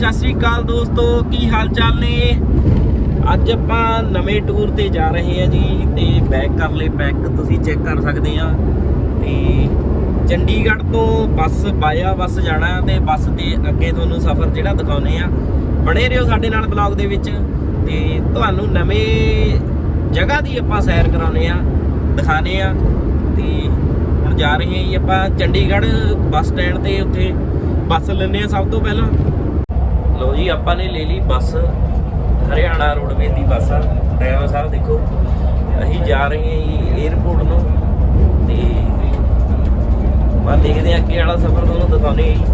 ਸਤਿ ਸ੍ਰੀ ਅਕਾਲ ਦੋਸਤੋ, ਕੀ ਹਾਲ ਚਾਲ ਨੇ? ਅੱਜ ਆਪਾਂ ਨਵੇਂ ਟੂਰ ਤੇ ਜਾ ਰਹੇ ਹਾਂ ਜੀ ਤੇ ਬੈਕ ਕਰ ਲਏ ਪੈਕ ਤੁਸੀਂ ਚੈੱਕ ਕਰ ਸਕਦੇ ਆ ਤੇ ਚੰਡੀਗੜ੍ਹ ਤੋਂ ਬੱਸ ਬਾਇਆ ਬੱਸ ਜਾਣਾ ਤੇ ਬੱਸ ਤੇ ਅੱਗੇ ਤੁਹਾਨੂੰ ਸਫ਼ਰ ਜਿਹੜਾ ਦਿਖਾਉਨੇ ਆ ਬਣੇ ਰਹੋ ਸਾਡੇ ਨਾਲ ਬਲੌਗ ਦੇ ਵਿੱਚ ਤੇ ਤੁਹਾਨੂੰ ਨਵੇਂ ਜਗ੍ਹਾ ਦੀ ਆਪਾਂ ਸੈਰ ਕਰਾਉਨੇ ਆ ਦਿਖਾਣੇ ਆ ਤੇ ਹੁਣ ਜਾ ਰਹੇ ਹਾਂ ਜੀ ਆਪਾਂ ਚੰਡੀਗੜ੍ਹ ਬੱਸ ਸਟੈਂਡ ਤੇ ਉੱਥੇ ਬੱਸ ਲੈਣੇ ਆ ਸਭ ਤੋਂ ਪਹਿਲਾਂ। ਲੋ ਜੀ ਆਪਾਂ ਨੇ ਲੈ ਲਈ ਬੱਸ ਹਰਿਆਣਾ ਰੋਡਵੇ ਦੀ ਬੱਸ ਆ। ਡਰਾਈਵਰ ਸਾਹਿਬ ਦੇਖੋ ਅਸੀਂ ਜਾ ਰਹੇ ਹਾਂ ਜੀ 에어ਪੋਰਟ ਨੂੰ। ਤੇ ਮੈਂ ਦੇਖਦੇ ਹਾਂ ਅੱਗੇ ਵਾਲਾ ਸਫ਼ਰ ਤੁਹਾਨੂੰ ਦਿਖਾਉਣੇ ਜੀ।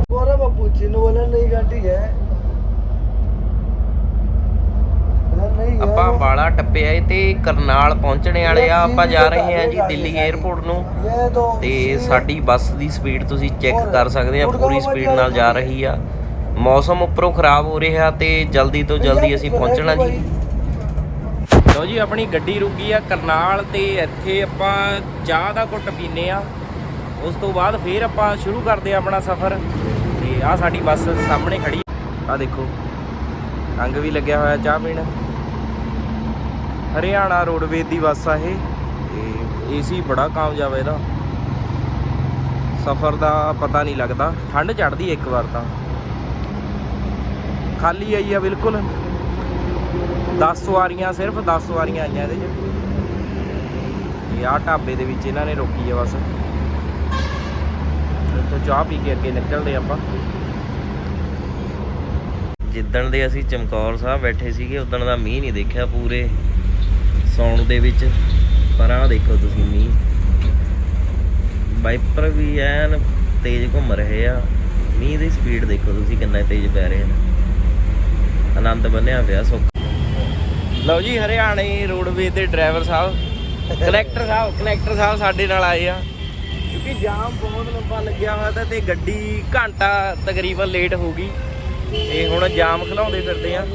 ਦੁਬਾਰਾ ਬਾਪੂ ਜੀ ਨੂੰ ਬੋਲਣ ਨਹੀਂ ਗੱਡੀ ਹੈ। ਆਪਾਂ ਬਾਲਾ ਟੱਪਿਆ ਏ ਤੇ ਕਰਨਾਲ ਪਹੁੰਚਣੇ ਵਾਲੇ ਆ। ਆਪਾਂ ਜਾ ਰਹੇ ਹਾਂ ਜੀ ਦਿੱਲੀ 에ਅਰਪੋਰਟ ਨੂੰ। ਤੇ ਸਾਡੀ ਬੱਸ ਦੀ ਸਪੀਡ ਤੁਸੀਂ ਚੈੱਕ ਕਰ ਸਕਦੇ ਆ। ਪੂਰੀ ਸਪੀਡ ਨਾਲ ਜਾ ਰਹੀ ਆ। ਮੌਸਮ ਉੱਪਰੋਂ ਖਰਾਬ ਹੋ ਰਿਹਾ ਤੇ ਜਲਦੀ ਤੋਂ ਜਲਦੀ ਅਸੀਂ ਪਹੁੰਚਣਾ ਜੀ। ਲੋ ਜੀ ਆਪਣੀ ਗੱਡੀ ਰੁਕੀ ਆ ਕਰਨਾਲ ਤੇ ਇੱਥੇ ਆਪਾਂ ਚਾਹ ਦਾ ਘੁੱਟ ਪੀਨੇ ਆ। ਉਸ ਤੋਂ ਬਾਅਦ ਫੇਰ ਆਪਾਂ ਸ਼ੁਰੂ ਕਰਦੇ ਆ ਆਪਣਾ ਸਫ਼ਰ। ਤੇ ਆ ਸਾਡੀ ਬੱਸ ਸਾਹਮਣੇ ਖੜੀ ਆ। ਦੇਖੋ ਰੰਗ ਵੀ ਲੱਗਿਆ ਹੋਇਆ ਚਾਹ ਪੀਣ। ਹਰਿਆਣਾ ਰੋਡਵੇਜ਼ ਦੀ ਬੱਸ ਆ ਇਹ। ਤੇ ਏਸੀ ਬੜਾ ਕਾਮਯਾਬ ਹੈ ਇਹਦਾ। ਸਫ਼ਰ ਦਾ ਪਤਾ ਨਹੀਂ ਲੱਗਦਾ। ਠੰਡ ਚੜਦੀ ਇੱਕ ਵਾਰ ਤਾਂ। ਖਾਲੀ ਆਈ ਆ ਬਿਲਕੁਲ। 10 ਸਵਾਰੀਆਂ, ਸਿਰਫ 10 ਸਵਾਰੀਆਂ ਆਈਆਂ ਇਹਦੇ 'ਚ। ਇਹ ਆ ਢਾਬੇ ਦੇ ਵਿੱਚ ਇਹਨਾਂ ਨੇ ਰੋਕੀ ਆ ਬਸ। ਇੱਥੋਂ ਚਾਹ ਪੀ ਕੇ ਅੱਗੇ ਨਿਕਲਦੇ ਆਪਾਂ। ਜਿੱਦਣ ਦੇ ਅਸੀਂ ਚਮਕੌਰ ਸਾਹਿਬ ਬੈਠੇ ਸੀਗੇ, ਉਦਣ ਦਾ ਮੀਂਹ ਨਹੀਂ ਦੇਖਿਆ ਪੂਰੇ ਸੌਣ ਦੇ ਵਿੱਚ। ਪਰ ਆਹ ਦੇਖੋ ਤੁਸੀਂ ਮੀਂਹ। ਵਾਈਪਰ ਵੀ ਐਨ ਤੇਜ਼ ਘੁੰਮ ਰਹੇ ਆ। ਮੀਂਹ ਦੀ ਸਪੀਡ ਦੇਖੋ ਤੁਸੀਂ ਕਿੰਨਾ ਤੇਜ਼ ਪੈ ਰਹੇ। ਨੇ ਆਨੰਦ ਬੰਨਿਆ ਪਿਆ, ਸੁੱਖ। ਲਓ ਜੀ, ਹਰਿਆਣੇ ਰੋਡਵੇਜ਼ ਦੇ ਡਰਾਈਵਰ ਸਾਹਿਬ ਕਨੈਕਟਰ ਸਾਹਿਬ ਕਨੈਕਟਰ ਸਾਹਿਬ ਸਾਡੇ ਨਾਲ ਆਏ ਆ। ਕਿਉਂਕਿ ਜਾਮ ਬਹੁਤ ਲੰਬਾ ਲੱਗਿਆ ਹੋਇਆ ਤਾਂ ਤੇ ਗੱਡੀ ਘੰਟਾ ਤਕਰੀਬਨ ਲੇਟ ਹੋ ਗਈ। ਤੇ ਹੁਣ ਜਾਮ ਖਲਾਉਂਦੇ ਫਿਰਦੇ ਆ।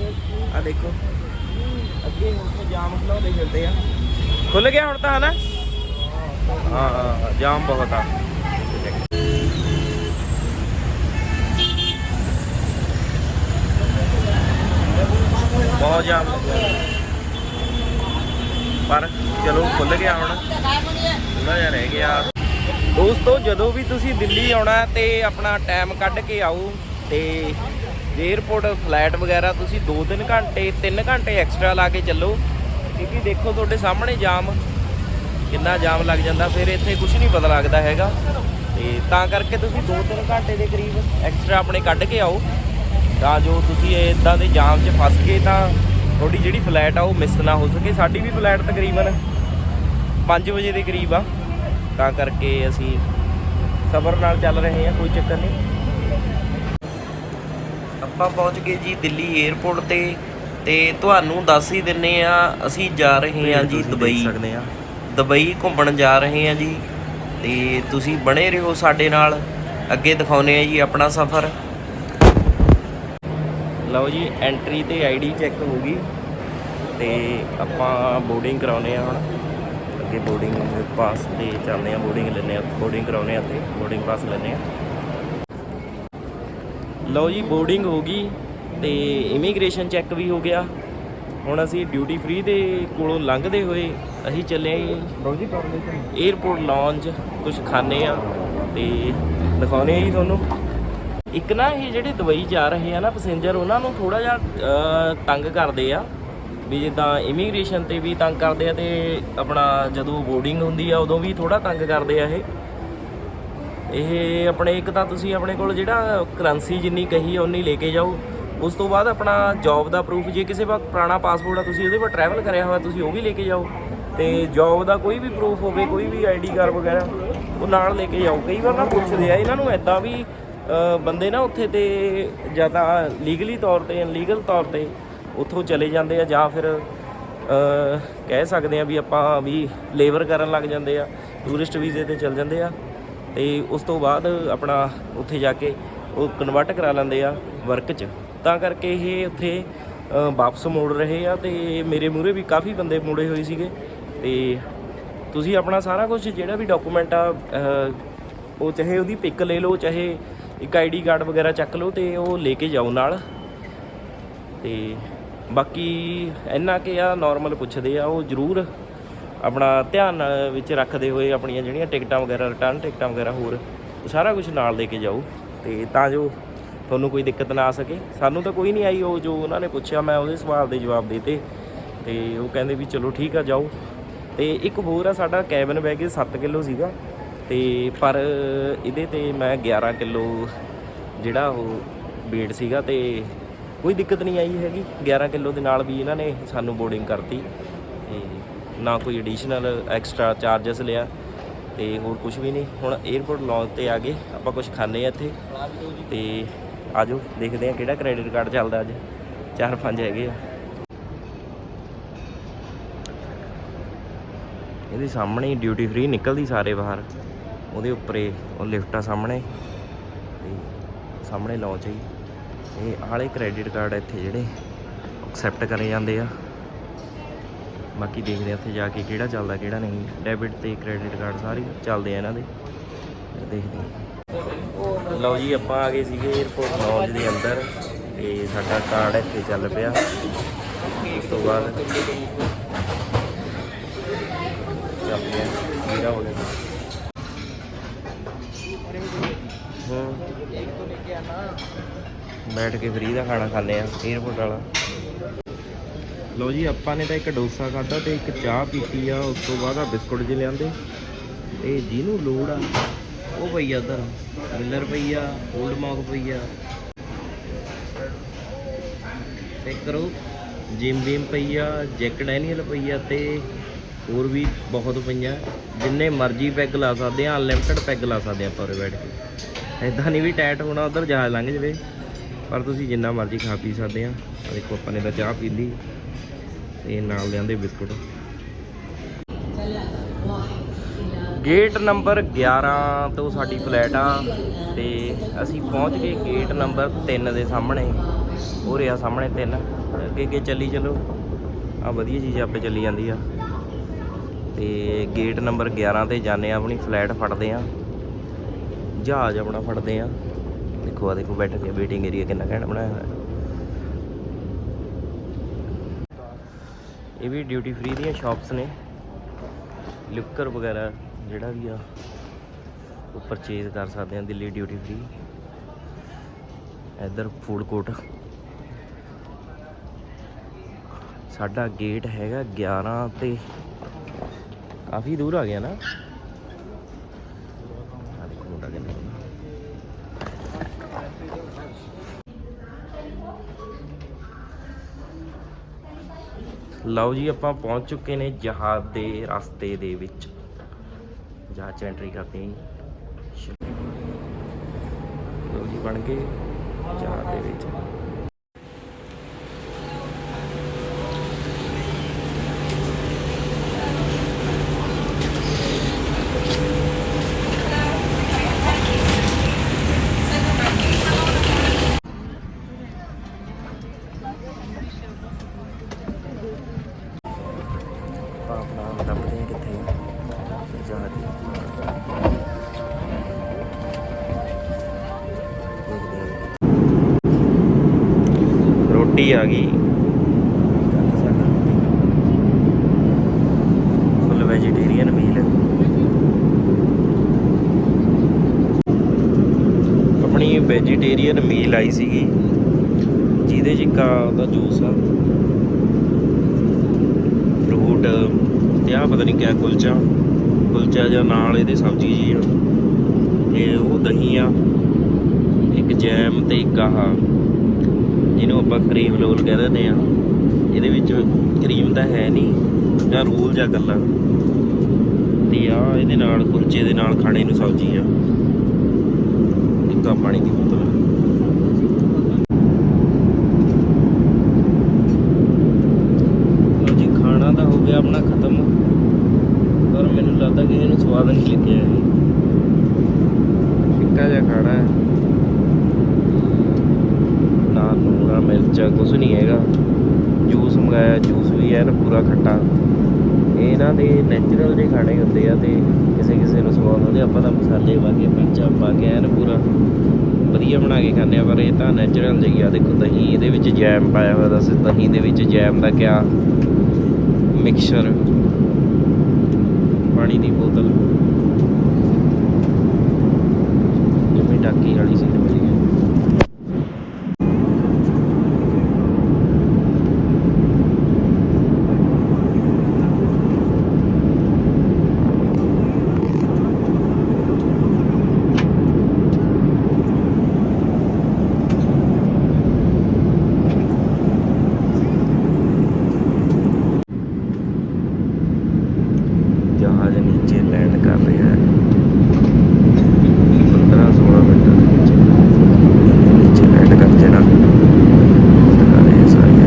ਆ ਦੇਖੋ, ਅੱਗੇ ਹੁਣ ਤੇ ਜਾਮ ਖਲਾਉਂਦੇ ਫਿਰਦੇ ਆ। ਖੁੱਲ ਗਿਆ ਹੁਣ ਤਾਂ, ਹਨਾ? ਹਾਂ ਹਾਂ, ਜਾਮ ਬਹੁਤ ਆ। ਬਹੁਤ ਜਾਮ ਲੱਗਿਆ ਪਰ ਚਲੋ ਖੁੱਲ ਗਿਆ ਹੁਣ। ਥੋੜਾ ਜਿਹਾ ਰਹਿ ਗਿਆ। ਦੋਸਤੋ, ਜਦੋਂ ਵੀ ਤੁਸੀਂ ਦਿੱਲੀ ਆਉਣਾ ਤੇ ਆਪਣਾ ਟਾਈਮ ਕੱਢ ਕੇ ਆਓ ਤੇ 에어ਪੋਰਟ ਫਲਾਈਟ ਵਗੈਰਾ ਤੁਸੀਂ 2-3 ਘੰਟੇ 3 ਘੰਟੇ ਐਕਸਟਰਾ ਲਾ ਕੇ ਚੱਲੋ। ਕਿਉਂਕਿ ਦੇਖੋ ਤੁਹਾਡੇ ਸਾਹਮਣੇ ਜਾਮ, ਕਿੰਨਾ ਜਾਮ ਲੱਗ ਜਾਂਦਾ, ਫਿਰ ਇੱਥੇ ਕੁਝ ਨਹੀਂ ਪਤਾ ਲੱਗਦਾ ਹੈਗਾ। ਤੇ ਤਾਂ ਕਰਕੇ ਤੁਸੀਂ 2-3 ਘੰਟੇ ਦੇ ਕਰੀਬ ਐਕਸਟਰਾ ਆਪਣੇ ਕੱਢ ਕੇ ਆਓ। ਤਾਂ ਜੋ ਤੁਸੀਂ ਇਦਾਂ ਦੇ ਜਾਮ 'ਚ ਫਸ ਗਏ ਤਾਂ ਤੁਹਾਡੀ ਜਿਹੜੀ ਫਲਾਈਟ ਆ ਉਹ ਮਿਸ ਨਾ ਹੋ ਸਕੇ। ਸਾਡੀ ਵੀ ਫਲਾਈਟ ਤਕਰੀਬਨ 5 ਵਜੇ ਦੇ ਕਰੀਬ ਆ। ਤਾਂ ਕਰਕੇ ਅਸੀਂ ਸਬਰ ਨਾਲ ਚੱਲ ਰਹੇ ਹਾਂ ਕੋਈ ਚੱਕਰ ਨਹੀਂ। ਆਪਾਂ ਪਹੁੰਚ ਗਏ ਜੀ ਦਿੱਲੀ 에ਅਰਪੋਰਟ ਤੇ ਤੇ ਤੁਹਾਨੂੰ ਦੱਸ ਹੀ ਦਿੰਨੇ ਆ ਅਸੀਂ ਜਾ ਰਹੇ ਹਾਂ ਜੀ ਦੁਬਈ। ਸਕਦੇ ਆ। ਦੁਬਈ ਘੁੰਮਣ ਜਾ ਰਹੇ ਹਾਂ ਜੀ। ਤੇ ਤੁਸੀਂ ਬਣੇ ਰਹੋ ਸਾਡੇ ਨਾਲ। ਅੱਗੇ ਦਿਖਾਉਨੇ ਆ ਜੀ ਆਪਣਾ ਸਫ਼ਰ। ਲਓ ਜੀ ਐਂਟਰੀ ਤੇ ਆਈਡੀ ਚੈੱਕ ਹੋ ਗਈ ਤੇ ਆਪਾਂ ਬੋਰਡਿੰਗ ਕਰਾਉਨੇ ਆ ਹੁਣ। ਅੱਗੇ ਬੋਰਡਿੰਗ ਪਾਸ ਤੇ ਚੱਲਦੇ ਆ ਬੋਰਡਿੰਗ ਲੈਨੇ ਆ ਬੋਰਡਿੰਗ ਕਰਾਉਨੇ ਆ ਤੇ ਬੋਰਡਿੰਗ ਪਾਸ ਲੈਨੇ ਆ ਲਓ ਜੀ ਬੋਰਡਿੰਗ ਹੋ ਗਈ ਤੇ ਇਮੀਗ੍ਰੇਸ਼ਨ ਚੈੱਕ ਵੀ ਹੋ ਗਿਆ। ਹੁਣ ਅਸੀਂ ਡਿਊਟੀ ਫ੍ਰੀ ਦੇ ਕੋਲੋਂ ਲੰਘਦੇ ਹੋਏ ਅਸੀਂ ਚੱਲੇ ਆਂ ਜੀ। 에어ਪੋਰਟ ਲੌਂਜ ਕੁਝ ਖਾਣੇ ਆ ਤੇ ਦਿਖਾਉਣੇ ਆ ਜੀ ਤੁਹਾਨੂੰ। ਇੱਕ ਨਾ ਇਹ ਜਿਹੜੇ ਦੁਬਈ ਜਾ ਰਹੇ ਆ ਨਾ ਪੈਸੇਂਜਰ ਉਹਨਾਂ ਨੂੰ ਥੋੜਾ ਜਿਹਾ ਤੰਗ ਕਰਦੇ ਆ। ਵੀ ਜਿੱਦਾਂ ਇਮੀਗ੍ਰੇਸ਼ਨ ਤੇ ਵੀ ਤੰਗ ਕਰਦੇ ਆ ਤੇ ਆਪਣਾ ਜਦੋਂ ਬੋਰਡਿੰਗ ਹੁੰਦੀ ਆ, ਉਦੋਂ ਵੀ ਥੋੜਾ ਤੰਗ ਕਰਦੇ ਆ ਇਹ। ਇਹ ਆਪਣੇ ਇੱਕ ਤਾਂ ਤੁਸੀਂ ਆਪਣੇ ਕੋਲ ਜਿਹੜਾ ਕਰੰਸੀ ਜਿੰਨੀ ਕਹੀ ਆ, ਉਨੀ ਲੈ ਕੇ ਜਾਓ। ਉਸ ਤੋਂ ਬਾਅਦ ਆਪਣਾ ਜੌਬ ਦਾ ਪ੍ਰੂਫ ਜੇ ਕਿਸੇ ਕੋਲ ਪੁਰਾਣਾ ਪਾਸਪੋਰਟ ਆ, ਤੁਸੀਂ ਉਹਦੇ ਪਰ ਟਰੈਵਲ ਕਰਿਆ ਹੋਇਆ, ਤੁਸੀਂ ਉਹ ਵੀ ਲੈ ਕੇ ਜਾਓ। ਤੇ ਜੌਬ ਦਾ ਕੋਈ ਵੀ ਪ੍ਰੂਫ ਹੋਵੇ, ਕੋਈ ਵੀ ਆਈਡੀ ਕਾਰਡ ਵਗੈਰਾ, ਉਹ ਨਾਲ ਲੈ ਕੇ ਜਾਓ। ਕਈ ਵਾਰ ਨਾ ਪੁੱਛਦੇ ਆ, ਇਹਨਾਂ ਨੂੰ ਐਦਾਂ ਵੀ ਬੰਦੇ ਨਾ ਉੱਥੇ ਤੇ ਜਾਂ ਤਾਂ ਲੀਗਲੀ ਤੌਰ ਤੇ ਅਨਲੀਗਲ ਤੌਰ ਤੇ ਉੱਥੋਂ ਚਲੇ ਜਾਂਦੇ ਆ ਜਾਂ ਫਿਰ ਕਹਿ ਸਕਦੇ ਆ ਵੀ ਆਪਾਂ ਵੀ ਲੇਬਰ ਕਰਨ ਲੱਗ ਜਾਂਦੇ ਆ ਟੂਰਿਸਟ ਵੀਜ਼ੇ ਤੇ ਚਲ ਜਾਂਦੇ ਆ ਤੇ ਉਸ ਤੋਂ ਬਾਅਦ ਆਪਣਾ ਉੱਥੇ ਜਾ ਕੇ ਉਹ ਕਨਵਰਟ ਕਰਾ ਲੈਂਦੇ ਆ ਵਰਕ 'ਚ। ਤਾਂ ਕਰਕੇ ਇਹ ਉੱਥੇ ਵਾਪਸ ਮੋੜ ਰਹੇ ਆ ਤੇ ਮੇਰੇ ਮੂਹਰੇ ਵੀ ਕਾਫੀ ਬੰਦੇ ਮੁੜੇ ਹੋਏ ਸੀਗੇ ਤੇ ਤੁਸੀਂ ਆਪਣਾ ਸਾਰਾ ਕੁਝ ਜਿਹੜਾ ਵੀ ਡਾਕੂਮੈਂਟ ਆ ਉਹ ਚਾਹੇ ਉਹਦੀ ਪਿਕ ਲੈ ਲਓ, ਚਾਹੇ ਇੱਕ ਆਈਡੀ ਕਾਰਡ ਵਗੈਰਾ ਚੱਕ ਲਓ ਤੇ ਉਹ ਲੈ ਕੇ ਜਾਓ ਨਾਲ। ਤੇ ਬਾਕੀ ਇੰਨਾ ਕਿ ਆ ਨਾਰਮਲ ਪੁੱਛਦੇ ਆ, ਉਹ ਜ਼ਰੂਰ ਆਪਣਾ ਧਿਆਨ ਵਿੱਚ ਰੱਖਦੇ ਹੋਏ ਆਪਣੀਆਂ ਜਿਹੜੀਆਂ ਟਿਕਟਾਂ ਵਗੈਰਾ ਰਿਟਰਨ ਟਿਕਟਾਂ ਵਗੈਰਾ ਹੋਰ ਸਾਰਾ ਕੁਝ ਨਾਲ ਲੈ ਕੇ ਜਾਓ। ਤੇ ਤਾਂ ਜੋ ਤੁਹਾਨੂੰ ਕੋਈ ਦਿੱਕਤ ਨਾ ਆ ਸਕੇ। ਸਾਨੂੰ ਤਾਂ ਕੋਈ ਨਹੀਂ ਆਈ, ਉਹ ਜੋ ਉਹਨਾਂ ਨੇ ਪੁੱਛਿਆ, ਮੈਂ ਉਹਦੇ ਸਵਾਲ ਦੇ ਜਵਾਬ ਦੇਤੇ ਤੇ ਉਹ ਕਹਿੰਦੇ ਵੀ ਚਲੋ ਠੀਕ ਆ, ਜਾਓ। ਤੇ ਇੱਕ ਹੋਰ ਆ, ਸਾਡਾ ਕੈਬਨ ਬੈਗ 7 ਕਿਲੋ ਸੀਗਾ। ਤੇ ਪਰ ਇਹਦੇ ਤੇ ਮੈਂ 11 ਕਿਲੋ ਜਿਹੜਾ ਉਹ ਵੇਟ ਸੀਗਾ ਤੇ ਕੋਈ ਦਿੱਕਤ ਨਹੀਂ ਆਈ ਹੈਗੀ। 11 ਕਿਲੋ ਦੇ ਨਾਲ ਵੀ ਇਹਨਾਂ ਨੇ ਸਾਨੂੰ ਬੋਰਡਿੰਗ ਕਰਤੀ ਤੇ ਨਾ ਕੋਈ ਐਡੀਸ਼ਨਲ ਐਕਸਟਰਾ ਚਾਰजेस ਲਿਆ ਤੇ ਹੋਰ ਕੁਝ ਵੀ ਨਹੀਂ। ਹੁਣ 에어ਪੋਰਟ ਲੌਂਜ ਤੇ ਆ ਗਏ, ਆਪਾਂ ਕੁਝ ਖਾਣੇ ਆ ਇੱਥੇ ਤੇ ਆਜੋ, ਦੇਖਦੇ ਆ ਕਿਹੜਾ ਕ੍ਰੈਡਿਟ ਕਾਰਡ ਚੱਲਦਾ ਅੱਜ। 4-5 ਹੈਗੇ ਆ। ਇਹਦੇ ਸਾਹਮਣੇ ਡਿਊਟੀ ਫ੍ਰੀ ਨਿਕਲਦੀ ਸਾਰੇ ਬਾਹਰ। ਉਹਦੇ ਉੱਪਰੇ ਉਹ ਲਿਫਟ ਆ ਸਾਹਮਣੇ ਤੇ ਸਾਹਮਣੇ ਲਾਂਚ ਹੈ ਜੀ। ਇਹ ਆਲੇ ਕ੍ਰੈਡਿਟ ਕਾਰਡ ਇੱਥੇ ਜਿਹੜੇ ਐਕਸੈਪਟ ਕਰੇ ਜਾਂਦੇ ਆ। ਬਾਕੀ ਦੇਖਦੇ ਆ ਉੱਥੇ ਜਾ ਕੇ ਕਿਹੜਾ ਚੱਲਦਾ, ਕਿਹੜਾ ਨਹੀਂ। ਡੈਬਿਟ ਤੇ ਕ੍ਰੈਡਿਟ ਕਾਰਡ ਸਾਰੇ ਚੱਲਦੇ ਆ ਇਹਨਾਂ ਦੇ। ਦੇਖਦੇ ਆ। ਲਓ ਜੀ, ਆਪਾਂ ਆ ਗਏ ਸੀਗੇ 에어ਪੋਰਟ ਲੌਂਜ ਦੇ ਅੰਦਰ ਤੇ ਸਾਡਾ ਕਾਰਡ ਇੱਥੇ ਚੱਲ ਪਿਆ। ਉਸ ਤੋਂ ਬਾਅਦ ਚੱਲ ਗਿਆ ਵੀਰਾ ਹੋ ਗਿਆ ਹਾਂ ਬੈਠ ਕੇ ਫਰੀ ਦਾ ਖਾਣਾ ਖਾਂਦੇ ਆ 에어ਪੋਰਟ ਵਾਲਾ। ਲਓ ਜੀ, ਆਪਾਂ ਨੇ ਤਾਂ ਇੱਕ ਡੋਸਾ ਖਾਧਾ ਤੇ ਇੱਕ ਚਾਹ ਪੀਤੀ ਆ, ਉਸ ਤੋਂ ਬਾਅਦ ਆ ਬਿਸਕੁਟ ਜੇ ਲਿਆਂਦੇ। ਤੇ ਜਿਹਨੂੰ ਲੋੜ ਆ, ਉਹ ਪਈ ਆ ਉਧਰ ਮਿਲਰ ਪਈ ਆ ਓਲਡ ਮੌਕ ਪਈ ਆ। ਚੈੱਕ ਕਰੋ ਜਿਮ ਬੀਮ ਪਈ ਆ ਜੈਕ ਡੈਨੀਅਲ ਪਈ ਆ ਤੇ ਹੋਰ ਵੀ ਬਹੁਤ ਪਈਆਂ। ਜਿੰਨੇ ਮਰਜ਼ੀ ਪੈਗ ਲਾ ਸਕਦੇ ਆ ਅਨਲਿਮਟਿਡ ਪੈਗ ਲਾ ਸਕਦੇ ਆ ਆਪਾਂ ਉਰੇ ਬੈਠ ਕੇ। ਐਦਾਂ ਨਹੀਂ ਵੀ ਟਾਈਟ ਹੋਣਾ, ਉਧਰ ਜਹਾਜ਼ ਲੰਘ ਜਵੇ। ਪਰ ਤੁਸੀਂ ਜਿੰਨਾ ਮਰਜ਼ੀ ਖਾ ਪੀ ਸਕਦੇ ਆ। ਦੇਖੋ, ਆਪਾਂ ਨੇ ਤਾਂ ਚਾਹ ਪੀ ਲਈ। ਤੇ ਨਾਲ ਲਿਆਂਦੇ ਬਿਸਕੁਟ। ਗੇਟ ਨੰਬਰ 11 ਤੋਂ ਸਾਡੀ ਫਲੈਟ ਆ। ਤੇ ਅਸੀਂ ਪਹੁੰਚ ਗਏ ਗੇਟ ਨੰਬਰ 3 ਦੇ ਸਾਹਮਣੇ। ਹੋ ਰਿਹਾ ਸਾਹਮਣੇ 3 ਅੱਗੇ ਅੱਗੇ ਚੱਲੀ ਚਲੋ। ਆ ਵਧੀਆ ਚੀਜ਼ ਆਪੇ ਚੱਲੀ ਜਾਂਦੀ ਆ। ਤੇ ਗੇਟ ਨੰਬਰ 11 ਤੇ ਜਾਂਦੇ ਆ, ਆਪਣੀ ਫਲੈਟ ਫੜਦੇ ਆ। ਜਹਾਜ਼ ਆਪਣਾ ਫੜਦੇ ਆ। ਦੇਖੋ ਆ ਦੇਖੋ ਬੈਠ ਕੇ ਵੇਟਿੰਗ ਏਰੀਆ ਕਿੰਨਾ ਘੈਂਟ ਬਣਾਇਆ ਹੋਇਆ। ਇਹ ਵੀ ਡਿਊਟੀ ਫ੍ਰੀ ਦੀਆਂ ਸ਼ਾਪਸ ਨੇ। ਲਿਕਰ ਵਗੈਰਾ ਜਿਹੜਾ ਵੀ ਆ, ਉਹ ਪਰਚੇਜ਼ ਕਰ ਸਕਦੇ ਆ, ਦਿੱਲੀ ਡਿਊਟੀ ਫ੍ਰੀ ਇੱਧਰ ਫੂਡ ਕੋਰਟ ਸਾਡਾ ਗੇਟ ਹੈਗਾ 11 ਤੇ, ਕਾਫੀ ਦੂਰ ਆ ਗਿਆ ਨਾ ਆਹ ਦੇਖੋ ਮੁੰਡਾ ਕਿੰਨਾ ਸੋਹਣਾ। ਲਓ ਜੀ, ਆਪਾਂ ਪਹੁੰਚ ਚੁੱਕੇ ਨੇ ਜਹਾਜ਼ ਦੇ ਰਸਤੇ ਦੇ ਵਿੱਚ। ਜਹਾਜ਼ 'ਚ ਐਂਟਰੀ ਕਰਦੇ ਹਾਂ ਲਓ ਜੀ, ਬਣ ਗਏ ਜਹਾਜ਼ ਦੇ ਵਿੱਚ। ਰੋਟੀ ਆ ਗਈ। ਫੁੱਲ ਵੈਜੀਟੇਰੀਅਨ ਮੀਲ ਆਪਣੀ ਵੈਜੀਟੇਰੀਅਨ ਮੀਲ ਆਈ ਸੀਗੀ। ਜਿਹਦੇ ਚ ਇੱਕ ਆਹ ਜੂਸ ਆ। ਫਰੂਟ ਤੇ ਆਹ ਪਤਾ ਨਹੀਂ ਕਿਆ ਕੁਲਚਾ। ਕੁਲਚਾ ਜਾਂ ਨਾਲ ਇਹਦੇ ਸਬਜ਼ੀ ਜੀ ਆ। ਤੇ ਉਹ ਦਹੀਂ ਆ। ਇੱਕ ਜੈਮ ਤੇ ਇੱਕ ਆਹ। ਆਪਾਂ ਕਰੀਮ ਰੋਲ ਕਹਿ ਦਿੰਦੇ ਆ। ਇਹਦੇ ਵਿੱਚ ਕਰੀਮ ਤਾਂ ਹੈ ਨਹੀਂ, ਜਾਂ ਰੋਲ ਜਾਂ ਗੱਲਾਂ ਤੇ ਆ ਇਹਦੇ ਨਾਲ ਕੁਲਚੇ ਦੇ ਨਾਲ ਖਾਣੇ ਨੂੰ ਸਬਜ਼ੀ ਆ। ਇੱਕ ਪਾਣੀ ਦੀ ਬੋਤਲ ਲਓ ਜੀ ਖਾਣਾ ਤਾਂ ਹੋ ਗਿਆ ਆਪਣਾ ਖਤਮ ਪਰ ਮੈਨੂੰ ਲੱਗਦਾ ਕਿ ਇਹਨੂੰ ਸਵਾਦ ਨਹੀਂ ਲੱਗਿਆ ਇਹ ਫਿੱਕਾ ਜਿਹਾ ਖਾਣਾ ਹੈ ਨਾ ਨੂਣਾ ਮਿਰਚਾ ਕੁਝ ਨਹੀਂ ਹੈਗਾ ਜੂਸ ਮੰਗਾਇਆ ਜੂਸ ਵੀ ਹੈ ਨਾ ਪੂਰਾ ਖੱਟਾ ਇਹ ਇਹਨਾਂ ਦੇ ਨੈਚੁਰਲ ਜਿਹੇ ਖਾਣੇ ਹੁੰਦੇ ਆ ਤੇ ਕਿਸੇ ਕਿਸੇ ਨੂੰ ਸਵਾਦ ਆਉਂਦੇ ਆਪਾਂ ਤਾਂ ਮਸਾਲੇ ਪਾ ਕੇ, ਮਿਰਚਾਂ ਪਾ ਕੇ, ਐਨ ਪੂਰਾ ਵਧੀਆ ਬਣਾ ਕੇ ਖਾਂਦੇ ਆ, ਪਰ ਇਹ ਤਾਂ ਨੈਚੁਰਲ ਜਿਹੀ ਆ। ਦੇਖੋ, ਦਹੀਂ ਇਹਦੇ ਵਿੱਚ ਜੈਮ ਪਾਇਆ ਹੋਇਆ, ਦੱਸ ਦਹੀਂ ਦੇ ਵਿੱਚ ਜੈਮ ਦਾ ਕਿਆ ਮਿਕਸਚਰ ਪਾਣੀ ਦੀ ਬੋਤਲ ਜਿਵੇਂ ਟਾਕੀ ਵਾਲੀ ਸੀਟ ਮਿਲ ਗਈ ਜਹਾਜ਼ ਨੀਚੇ ਲੈਂਡ ਕਰ ਰਿਹਾ ਹੈ 15 16 ਮਿੰਟਾਂ ਦੇ ਵਿੱਚ ਨੀਚੇ ਲੈਂਡ ਕਰ ਦੇਣਾ ਦਿਖਾ ਰਹੇ ਸਾਰੇ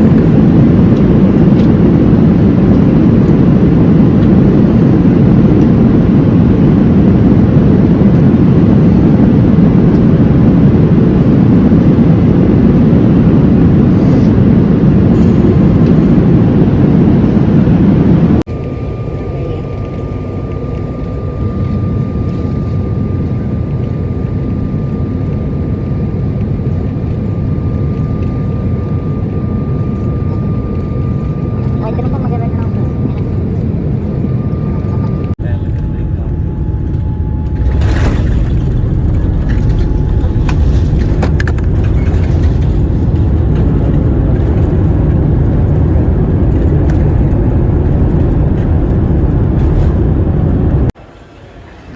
ਇੱਧਰ ਘੁੰਮ ਕੇ ਬੈਠਣਾ ਹੁੰਦਾ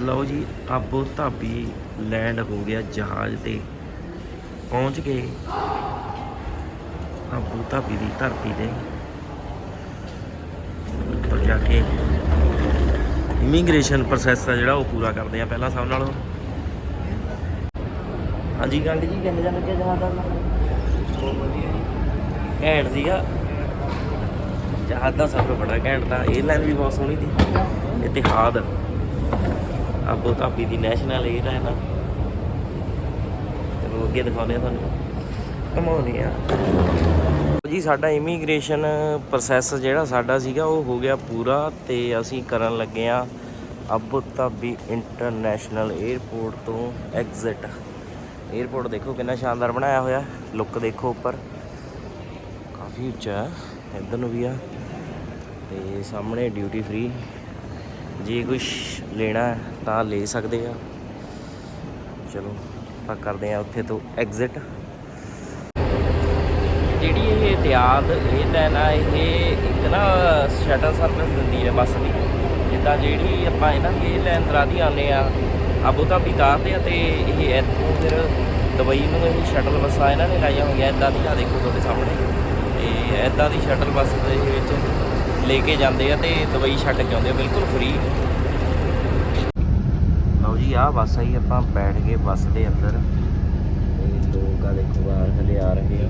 ਲਓ ਜੀ ਆਬੋ ਧਾਬੀ ਲੈਂਡ ਹੋ ਗਿਆ ਜਹਾਜ਼ ਤੇ। ਪਹੁੰਚ ਗਏ ਆਬੋ ਧਾਬੀ ਦੀ ਧਰਤੀ ਤੇ। ਉੱਪਰ ਜਾ ਕੇ ਇਮੀਗ੍ਰੇਸ਼ਨ ਪ੍ਰੋਸੈਸ ਆ ਜਿਹੜਾ ਉਹ ਪੂਰਾ ਕਰਦੇ ਆ ਪਹਿਲਾਂ ਸਭ ਨਾਲੋਂ। ਹਾਂਜੀ ਗਾਂਧੀ ਜੀ ਕਿਹੋ ਜਿਹਾ ਲੱਗਿਆ ਜਹਾਜ਼ ਦਾ? ਬਹੁਤ ਵਧੀਆ ਘੈਂਟ ਸੀਗਾ। ਜਹਾਜ਼ ਦਾ ਸਫ਼ਰ ਬੜਾ ਘੈਂਟ ਦਾ। 에ਅਰਲਾਈਨ ਵੀ ਬਹੁਤ ਸੋਹਣੀ ਸੀ। ਇਤਿਹਾਦ। ਆਬੋ ਧਾਬੀ ਦੀ ਨੈਸ਼ਨਲ ਏਅਰ ਹੈ ਨਾ ਚਲੋ ਅੱਗੇ ਦਿਖਾਉਂਦੇ ਆ ਤੁਹਾਨੂੰ। ਘਮਾਉਨੇ ਆ ਜੀ, ਸਾਡਾ ਇਮੀਗ੍ਰੇਸ਼ਨ ਪ੍ਰੋਸੈਸ ਜਿਹੜਾ ਸਾਡਾ ਸੀਗਾ, ਉਹ ਹੋ ਗਿਆ ਪੂਰਾ ਤੇ ਅਸੀਂ ਕਰਨ ਲੱਗੇ ਆ ਅਬੂ ਧਾਬੀ ਇੰਟਰਨੈਸ਼ਨਲ 에ਅਰਪੋਰਟ ਤੋਂ ਐਗਜ਼ਿਟ 에ਅਰਪੋਰਟ ਦੇਖੋ ਕਿੰਨਾ ਸ਼ਾਨਦਾਰ ਬਣਾਇਆ ਹੋਇਆ। ਲੁੱਕ ਦੇਖੋ ਉੱਪਰ। ਕਾਫੀ ਉੱਚਾ ਹੈ, ਇਧਰ ਨੂੰ ਵੀ ਆ। ਤੇ ਸਾਹਮਣੇ ਡਿਊਟੀ ਫ੍ਰੀ ਜੇ ਕੁਝ ਲੈਣਾ ਤਾਂ ਲੈ ਸਕਦੇ ਆ। ਚਲੋ, ਆਪਾਂ ਕਰਦੇ ਆ ਉੱਥੇ ਤੋਂ ਐਗਜ਼ਿਟ ਜਿਹੜੀ ਇਹ ਇਤਿਆਦ ਇਹ ਲੈਣ ਆ ਇਹ ਇੱਕ ਨਾ ਸ਼ਟਲ ਸਰਵਿਸ ਦਿੰਦੀ ਹੈ ਬੱਸ ਦੀ। ਜਿੱਦਾਂ ਜਿਹੜੀ ਆਪਾਂ ਇਹਨਾਂ ਦੀ ਇਹ ਲੈਣ ਦਰਾ ਦੀ ਆਉਂਦੇ ਆ ਆਬੂ ਧਾਬੀ ਤਾਰਦੇ ਆ ਤੇ ਇਹ ਇੱਥੋਂ ਫਿਰ ਦੁਬਈ ਨੂੰ ਇਹ ਸ਼ਟਲ ਬੱਸਾਂ ਇਹਨਾਂ ਨੇ ਲਾਈਆਂ ਹੋਈਆਂ, ਇਦਾਂ ਦੀਆਂ ਦੇਖੋ ਤੁਹਾਡੇ ਸਾਹਮਣੇ। ਤੇ ਇਦਾਂ ਦੀ ਸ਼ਟਲ ਬੱਸ ਦੇ ਵਿੱਚ ਲੈ ਕੇ ਜਾਂਦੇ ਆ ਤੇ ਦੁਬਈ ਛੱਡ ਕੇ ਆਉਂਦੇ ਆ, ਬਿਲਕੁਲ ਫ੍ਰੀ ਲਓ ਜੀ, ਆਹ ਬੱਸ ਆਈ, ਆਪਾਂ ਬੈਠ ਗਏ ਬੱਸ ਦੇ ਅੰਦਰ। ਤੇ ਲੋਕ ਆ ਦੇਖੋ, ਬਾਹਰ ਹਲੇ ਆ ਰਹੇ ਆ।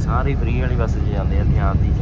ਸਾਰੇ ਫ੍ਰੀ ਵਾਲੀ ਬੱਸ 'ਚ ਜਾਂਦੇ ਆ, ਧਿਆਨ ਦੀ।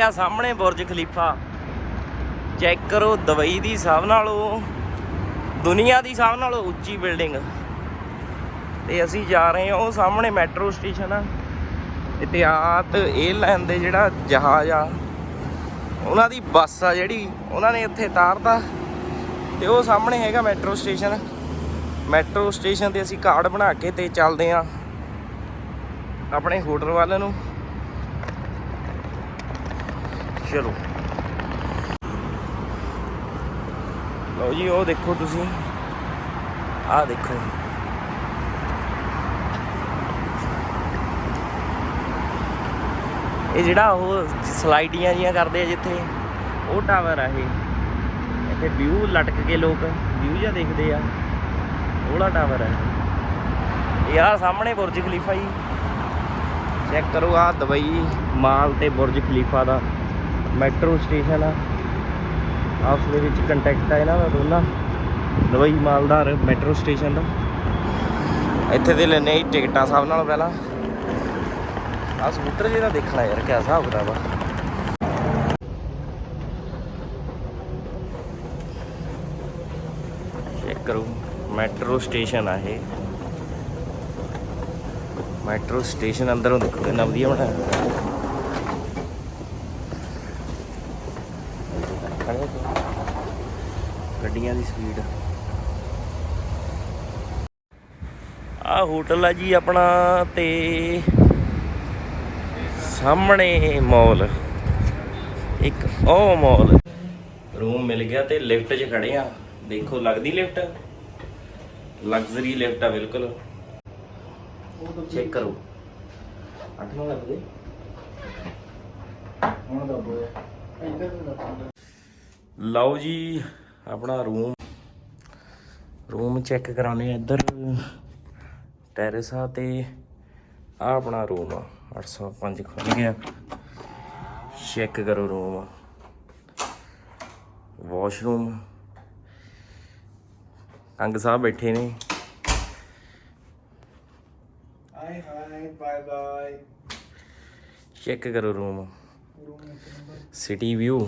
ਆ ਸਾਹਮਣੇ ਬੁਰਜ ਖਲੀਫਾ। ਚੈੱਕ ਕਰੋ ਦੁਬਈ ਦੀ ਸਭ ਨਾਲੋਂ, ਦੁਨੀਆ ਦੀ ਸਭ ਨਾਲੋਂ ਉੱਚੀ ਬਿਲਡਿੰਗ। ਤੇ ਅਸੀਂ ਜਾ ਰਹੇ ਹਾਂ, ਉਹ ਸਾਹਮਣੇ ਮੈਟਰੋ ਸਟੇਸ਼ਨ ਆ। ਇਤਿਹਾਤ 에ਅਰਲਾਈਨ ਦੇ ਜਿਹੜਾ ਜਹਾਜ਼ ਆ, ਉਹਨਾਂ ਦੀ ਬੱਸ ਆ ਜਿਹੜੀ, ਉਹਨਾਂ ਨੇ ਇੱਥੇ ਤਾਰਤਾ। ਤੇ ਉਹ ਸਾਹਮਣੇ ਹੈਗਾ ਮੈਟਰੋ ਸਟੇਸ਼ਨ। ਮੈਟਰੋ ਸਟੇਸ਼ਨ ਤੇ ਅਸੀਂ ਕਾਰਡ ਬਣਾ ਕੇ ਤੇ ਚੱਲਦੇ ਆ ਆਪਣੇ ਹੋਟਲ ਵੱਲ ਨੂੰ। ਚਲੋ। ਲਓ ਜੀ, ਉਹ ਦੇਖੋ ਤੁਸੀਂ। ਆਹ ਦੇਖੋ। ਇਹ ਜਿਹੜਾ ਉਹ ਸਲਾਈਡੀਆਂ ਜੀਆਂ ਕਰਦੇ ਆ ਜਿੱਥੇ, ਉਹ ਟਾਵਰ ਆ ਇਹ। ਇੱਥੇ ਵਿਊ ਲਟਕ ਕੇ ਲੋਕ ਵਿਊ ਜਿਹਾ ਦੇਖਦੇ ਆ। ਉਹਲਾ ਟਾਵਰ ਹੈ ਇਹ। ਆ ਸਾਹਮਣੇ ਬੁਰਜ ਖਲੀਫਾ ਜੀ। ਚੈੱਕ ਕਰੋ ਆ ਦੁਬਈ ਮਾਲ ਤੇ ਬੁਰਜ ਖਲੀਫਾ ਦਾ। ਮੈਟਰੋ ਸਟੇਸ਼ਨ ਆ। ਆਪਸ ਦੇ ਵਿੱਚ ਕੰਟੈਕਟ ਆ ਇਹਨਾਂ ਦਾ ਦੋਨਾਂ। ਦੁਬਈ ਮਾਲਦਾਰ ਮੈਟਰੋ ਸਟੇਸ਼ਨ ਦਾ। ਇੱਥੇ ਦੇ ਲੈਣੇ ਟਿਕਟਾਂ ਸਭ ਨਾਲੋਂ ਪਹਿਲਾਂ। ਆ ਸਕੂਟਰ ਜਿਹੜਾ ਦੇਖਣਾ ਯਾਰ, ਕਿਆ ਹਿਸਾਬ ਕਿਤਾਬ ਆ। ਚੈੱਕ ਕਰੋ, ਮੈਟਰੋ ਸਟੇਸ਼ਨ ਆ ਇਹ। ਮੈਟਰੋ ਸਟੇਸ਼ਨ ਅੰਦਰੋਂ ਦੇਖੋ ਕਿੰਨਾ ਵਧੀਆ ਬਣਾਇਆ ਹੋਇਆ। ਖੜੇ ਹੋ। ਗੱਡੀਆਂ ਦੀ ਸਪੀਡ ਆ ਹੋਟਲ ਆ ਜੀ ਆਪਣਾ ਤੇ ਸਾਹਮਣੇ ਮਾਲ ਇੱਕ ਉਹ ਮਾਲ ਰੂਮ ਮਿਲ ਗਿਆ ਤੇ ਲਿਫਟ 'ਚ ਖੜੇ ਆ। ਦੇਖੋ ਲੱਗਦੀ ਲਿਫਟ ਲਗਜ਼ਰੀ ਲਿਫਟ ਆ ਬਿਲਕੁਲ। ਚੈੱਕ ਕਰੋ। ਅੱਠ ਨੌ ਲੱਗਦੇ ਹੁਣ ਦੱਬੋ ਇੱਧਰ ਲਓ ਜੀ ਆਪਣਾ ਰੂਮ ਰੂਮ ਚੈੱਕ ਕਰਾਉਣੇ ਆ ਇੱਧਰ। ਟੈਰੇਸ ਆ ਤੇ ਆ ਆਪਣਾ ਰੂਮ ਆ 805 ਖੁੱਲ ਗਿਆ। ਚੈੱਕ ਕਰੋ ਰੂਮ ਵਾਸ਼ਰੂਮ ਕੰਗ ਸਾਹਿਬ ਬੈਠੇ ਨੇ। Hi hi bye bye check ਕਰੋ ਰੂਮ ਸਿਟੀ ਵਿਊ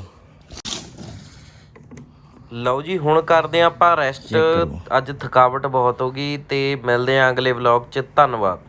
ਲਓ ਜੀ ਹੁਣ ਕਰਦੇ ਆਂ ਆਪਾਂ ਰੈਸਟ ਅੱਜ ਥਕਾਵਟ ਬਹੁਤ ਹੋ ਗਈ ਤੇ ਮਿਲਦੇ ਆਂ ਅਗਲੇ ਵਲੌਗ 'ਚ। ਧੰਨਵਾਦ।